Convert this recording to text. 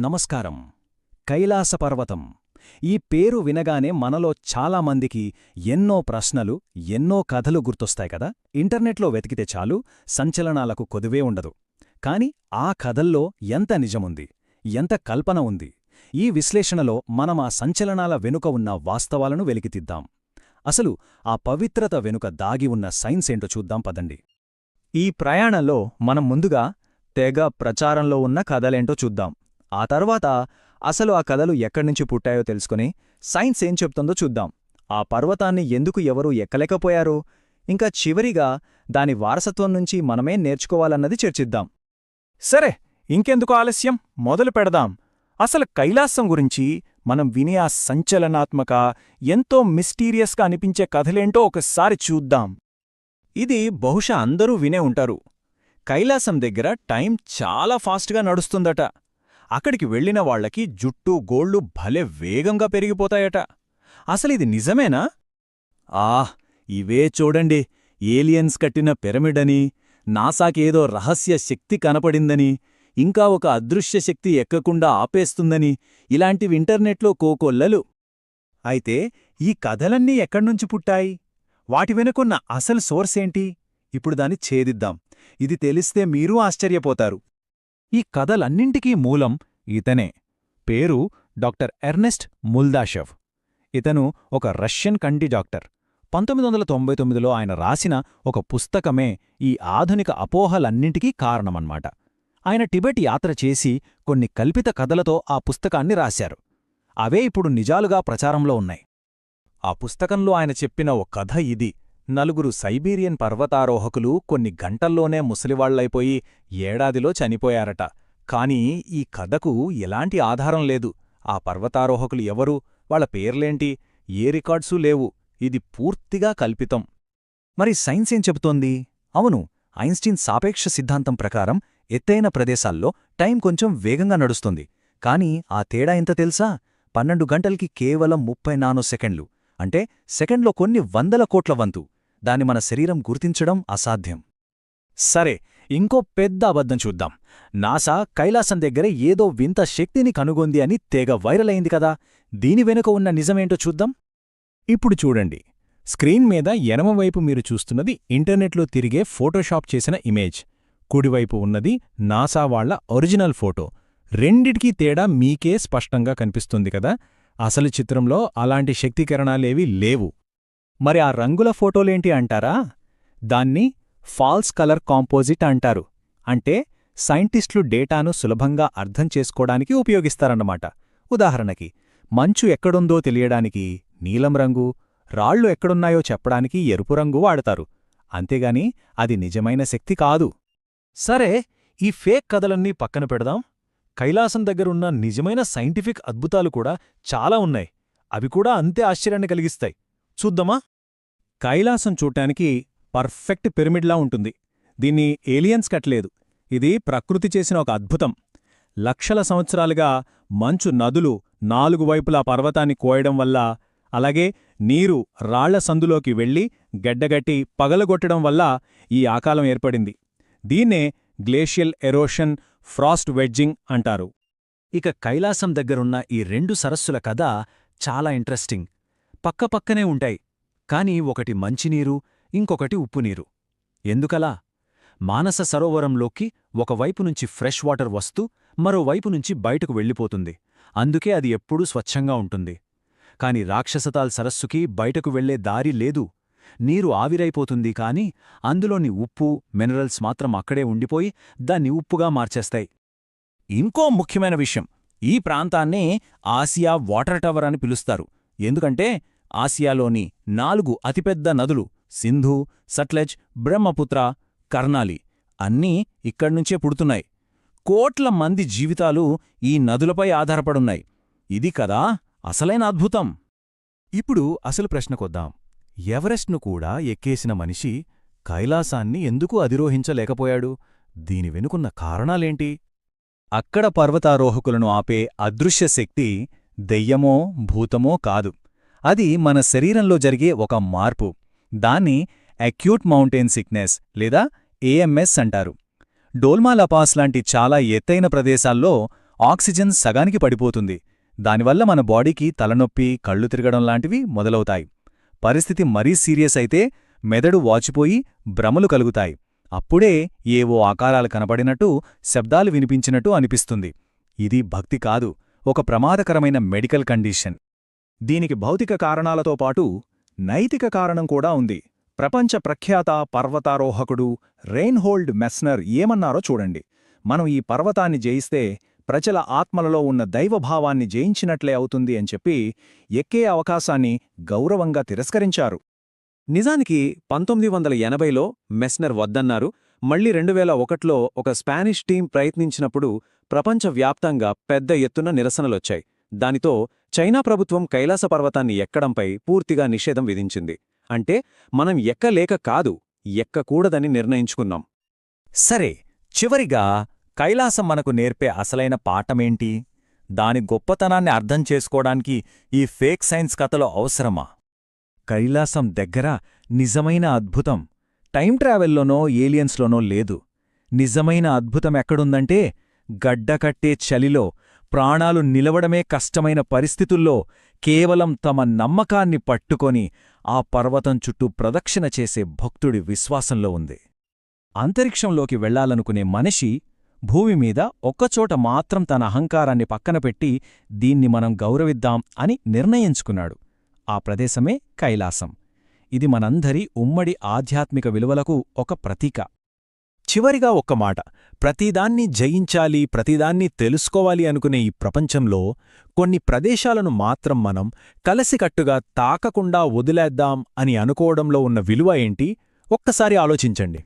నమస్కారం. కైలాస పర్వతం. ఈ పేరు వినగానే మనలో చాలామందికి ఎన్నో ప్రశ్నలు ఎన్నో కథలు గుర్తొస్తాయి కదా? ఇంటర్నెట్లో వెతికితే చాలు సంచలనాలకు కొదువే ఉండదు. కాని ఆ కథల్లో ఎంత నిజముంది? ఎంత కల్పన ఉంది? ఈ విశ్లేషణలో మనం ఆ సంచలనాల వెనుక ఉన్న వాస్తవాలను వెలికితిద్దాం. అసలు ఆ పవిత్రత వెనుక దాగి ఉన్న సైన్స్ ఏంటో చూద్దాం పదండి. ఈ ప్రయాణంలో మనం ముందుగా తెగ ప్రచారంలో ఉన్న కథలేంటో చూద్దాం. ఆ తర్వాత అసలు ఆ కథలు ఎక్కడ్నుంచి పుట్టాయో తెలుసుకుని సైన్స్ ఏం చెప్తుందో చూద్దాం. ఆ పర్వతాన్ని ఎందుకు ఎవరూ ఎక్కలేకపోయారో? ఇంకా చివరిగా దాని వారసత్వం నుంచి మనమే నేర్చుకోవాలన్నది చర్చిద్దాం. సరే ఇంకెందుకు ఆలస్యం? మొదలు పెడదాం. అసలు కైలాసం గురించి మనం వినే ఆ సంచలనాత్మక ఎంతో మిస్టీరియస్గా అనిపించే కథలేంటో ఒకసారి చూద్దాం. ఇది బహుశా అందరూ వినే ఉంటారు. కైలాసం దగ్గర టైం చాలా ఫాస్ట్గా నడుస్తుందట. అక్కడికి వెళ్ళిన వాళ్ళకి జుట్టు గోళ్ళు భలే వేగంగా పెరిగిపోతాయట. అసలిది నిజమేనా? ఆహ్ ఇవే చూడండి. ఏలియన్స్ కట్టిన పిరమిడని నాసాకేదో రహస్య శక్తి కనపడిందని ఇంకా ఒక అదృశ్య శక్తి ఎక్కకుండా ఆపేస్తుందని ఇలాంటివి ఇంటర్నెట్లో కోకొల్లలు. అయితే ఈ కథలన్నీ ఎక్కడ్నుంచి పుట్టాయి? వాటి వెనుకున్న అసలు సోర్స్ ఏంటి? ఇప్పుడు దాన్ని ఛేదిద్దాం. ఇది తెలిస్తే మీరూ ఆశ్చర్యపోతారు. ఈ కథలన్నింటికీ మూలం ఇతనే. పేరు డాక్టర్ ఎర్నెస్ట్ ముల్దాషవ్. ఇతను ఒక రష్యన్ కంటి డాక్టర్. పంతొమ్మిది వందల తొంభై తొమ్మిదిలో ఆయన రాసిన ఒక పుస్తకమే ఈ ఆధునిక అపోహలన్నింటికీ కారణమన్నమాట ఆయన టిబెట్ యాత్ర చేసి కొన్ని కల్పిత కథలతో ఆ పుస్తకాన్ని రాశారు. అవే ఇప్పుడు నిజాలుగా ప్రచారంలో ఉన్నాయి. ఆ పుస్తకంలో ఆయన చెప్పిన ఓ కథ ఇది. నలుగురు సైబీరియన్ పర్వతారోహకులు కొన్ని గంటల్లోనే ముసలివాళ్ళైపోయి ఏడాదిలో చనిపోయారట. కాని ఈ కథకు ఎలాంటి ఆధారం లేదు. ఆ పర్వతారోహకులు ఎవరు? వాళ్ళ పేర్లేంటి? ఏ రికార్డ్సూ లేవు. ఇది పూర్తిగా కల్పితం. మరి సైన్స్ ఏం చెబుతోంది? అవును ఐన్స్టీన్ సాపేక్ష సిద్ధాంతం ప్రకారం ఎత్తైన ప్రదేశాల్లో టైం కొంచెం వేగంగా నడుస్తుంది. కానీ ఆ తేడా ఎంత తెలుసా? పన్నెండు గంటలకి కేవలం ముప్పై నానో సెకండ్లు. అంటే సెకండ్లో కొన్ని వందల కోట్ల వంతు. దాని మన శరీరం గుర్తించడం అసాధ్యం. సరే ఇంకో పెద్ద అబద్ధం చూద్దాం. నాసా కైలాసం దగ్గర ఏదో వింత శక్తిని కనుగొంది అని తెగ వైరల్ అయింది కదా. దీని వెనుక ఉన్న నిజమేంటో చూద్దాం. ఇప్పుడు చూడండి. స్క్రీన్ మీద ఎనమవైపు మీరు చూస్తున్నది ఇంటర్నెట్లో తిరిగే ఫోటోషాప్ చేసిన ఇమేజ్. కుడివైపు ఉన్నది నాసా వాళ్ళ ఒరిజినల్ ఫోటో. రెండిటికీ తేడా మీకే స్పష్టంగా కనిపిస్తుంది కదా. అసలు చిత్రంలో అలాంటి శక్తికరణాలేవీ లేవు. మరి ఆ రంగుల ఫోటోలేంటి అంటారా? దాన్ని ఫాల్స్ కలర్ కాంపోజిట్ అంటారు. అంటే సైంటిస్టులు డేటాను సులభంగా అర్థం చేసుకోవడానికి ఉపయోగిస్తారన్నమాట. ఉదాహరణకి మంచు ఎక్కడుందో తెలియడానికి నీలం రంగు రాళ్ళు ఎక్కడున్నాయో చెప్పడానికి ఎరుపు రంగు వాడతారు. అంతేగాని అది నిజమైన శక్తి కాదు. సరే ఈ ఫేక్ కథలన్నీ పక్కన పెడదాం. కైలాసం దగ్గరున్న నిజమైన సైంటిఫిక్ అద్భుతాలు కూడా చాలా ఉన్నాయి. అవి కూడా అంతే ఆశ్చర్యాన్ని కలిగిస్తాయి. చూద్దామా? కైలాసం చూడటానికి పర్ఫెక్ట్ పిరమిడ్లా ఉంటుంది. దీన్ని ఏలియన్స్ కట్టలేదు. ఇది ప్రకృతి చేసిన ఒక అద్భుతం. లక్షల సంవత్సరాలుగా మంచు నదులు నాలుగు వైపులా పర్వతాన్ని కోయడం వల్ల అలాగే నీరు రాళ్ళ సందులోకి వెళ్ళి గడ్డగట్టి పగలగొట్టడం వల్ల ఈ ఆకాలం ఏర్పడింది. దీన్నే గ్లేషియల్ ఎరోషన్ ఫ్రాస్ట్ వెడ్జింగ్ అంటారు. ఇక కైలాసం దగ్గరున్న ఈ రెండు సరస్సుల కథ చాలా ఇంట్రెస్టింగ్. పక్కపక్కనే ఉంటాయి. కాని ఒకటి మంచినీరు ఇంకొకటి ఉప్పునీరు. ఎందుకలా? మానస సరోవరంలోకి ఒకవైపు నుంచి ఫ్రెష్ వాటర్ వస్తూ మరోవైపు నుంచి బయటకు వెళ్ళిపోతుంది. అందుకే అది ఎప్పుడూ స్వచ్ఛంగా ఉంటుంది. కాని రాక్షసతాల్ సరస్సుకి బయటకు వెళ్ళే దారి లేదు. నీరు ఆవిరైపోతుంది కాని అందులోని ఉప్పు మినరల్స్ మాత్రం అక్కడే ఉండిపోయి దాన్ని ఉప్పుగా మార్చేస్తాయి. ఇంకో ముఖ్యమైన విషయం. ఈ ప్రాంతాన్నే ఆసియా వాటర్ టవర్ అని పిలుస్తారు. ఎందుకంటే ఆసియాలోని నాలుగు అతిపెద్ద నదులు సింధు సట్లెజ్ బ్రహ్మపుత్ర కర్నాలి అన్నీ ఇక్కడ్నుంచే పుడుతున్నాయి. కోట్ల మంది జీవితాలు ఈ నదులపై ఆధారపడున్నాయి. ఇది కదా అసలైన అద్భుతం. ఇప్పుడు అసలు ప్రశ్నకొద్దాం. ఎవరెస్ట్ను కూడా ఎక్కేసిన మనిషి కైలాసాన్ని ఎందుకు అధిరోహించలేకపోయాడు? దీని వెనుకున్న కారణాలేంటి? అక్కడ పర్వతారోహకులను ఆపే అదృశ్య శక్తి దెయ్యమో భూతమో కాదు. అది మన శరీరంలో జరిగే ఒక మార్పు. దాన్ని అక్యూట్ మౌంటైన్ సిక్నెస్ లేదా ఏఎంఎస్ అంటారు. డోల్మాలపాస్ లాంటి చాలా ఎత్తైన ప్రదేశాల్లో ఆక్సిజన్ సగానికి పడిపోతుంది. దానివల్ల మన బాడీకి తలనొప్పి కళ్ళు తిరగడం లాంటివి మొదలవుతాయి. పరిస్థితి మరీ సీరియస్ అయితే మెదడు వాచిపోయి భ్రమలు కలుగుతాయి. అప్పుడే ఏవో ఆకారాలు కనపడినట్టు శబ్దాలు వినిపించినట్టు అనిపిస్తుంది. ఇది భక్తి కాదు ఒక ప్రమాదకరమైన మెడికల్ కండిషన్. దీనికి భౌతిక కారణాలతో పాటు నైతిక కారణం కూడా ఉంది. ప్రపంచ ప్రఖ్యాత పర్వతారోహకుడు రెయిన్హోల్డ్ మెస్నర్ ఏమన్నారో చూడండి. మనం ఈ పర్వతాన్ని జయిస్తే ప్రజల ఆత్మలలో ఉన్న దైవభావాన్ని జయించినట్లే అవుతుంది అని చెప్పి ఎక్కే అవకాశాన్ని గౌరవంగా తిరస్కరించారు. నిజానికి పంతొమ్మిది వందల ఎనభైలో మెస్నర్ వద్దన్నారు. మళ్ళీ రెండు వేల ఒకట్లో ఒక స్పానిష్ టీం ప్రయత్నించినప్పుడు ప్రపంచవ్యాప్తంగా పెద్ద ఎత్తున నిరసనలొచ్చాయి. దానితో చైనా ప్రభుత్వం కైలాస పర్వతాన్ని ఎక్కడంపై పూర్తిగా నిషేధం విధించింది. అంటే మనం ఎక్కలేక కాదు ఎక్కకూడదని నిర్ణయించుకున్నాం. సరే చివరిగా కైలాసం మనకు నేర్పే అసలైన పాఠమేంటి? దాని గొప్పతనాన్ని అర్థం చేసుకోవడానికి ఈ ఫేక్ సైన్స్ కథలో అవసరమా? కైలాసం దగ్గర నిజమైన అద్భుతం టైం ట్రావెల్లోనో ఏలియన్స్లోనో లేదు. నిజమైన అద్భుతం ఎక్కడుందంటే గడ్డకట్టే చలిలో ప్రాణాలు నిలవడమే కష్టమైన పరిస్థితుల్లో కేవలం తమ నమ్మకాన్ని పట్టుకొని ఆ పర్వతం చుట్టూ ప్రదక్షిణ చేసే భక్తుడి విశ్వాసంలో ఉంది. అంతరిక్షంలోకి వెళ్ళాలనుకునే మనిషి భూమి మీద ఒక్కచోట మాత్రం తన అహంకారాన్ని పక్కనపెట్టి దీన్ని మనం గౌరవిద్దాం అని నిర్ణయించుకున్నాడు. ఆ ప్రదేశమే కైలాసం. ఇది మనందరి ఉమ్మడి ఆధ్యాత్మిక విలువలకు ఒక ప్రతీక. చివరిగా ఒక్క మాట. ప్రతిదాన్ని జయించాలి ప్రతిదాన్ని తెలుసుకోవాలి అనుకునే ఈ ప్రపంచంలో కొన్ని ప్రదేశాలను మాత్రం మనం కలసికట్టుగా తాకకుండా వదిలేద్దాం అని అనుకోవడంలో ఉన్న విలువ ఏంటి? ఒక్కసారి ఆలోచించండి.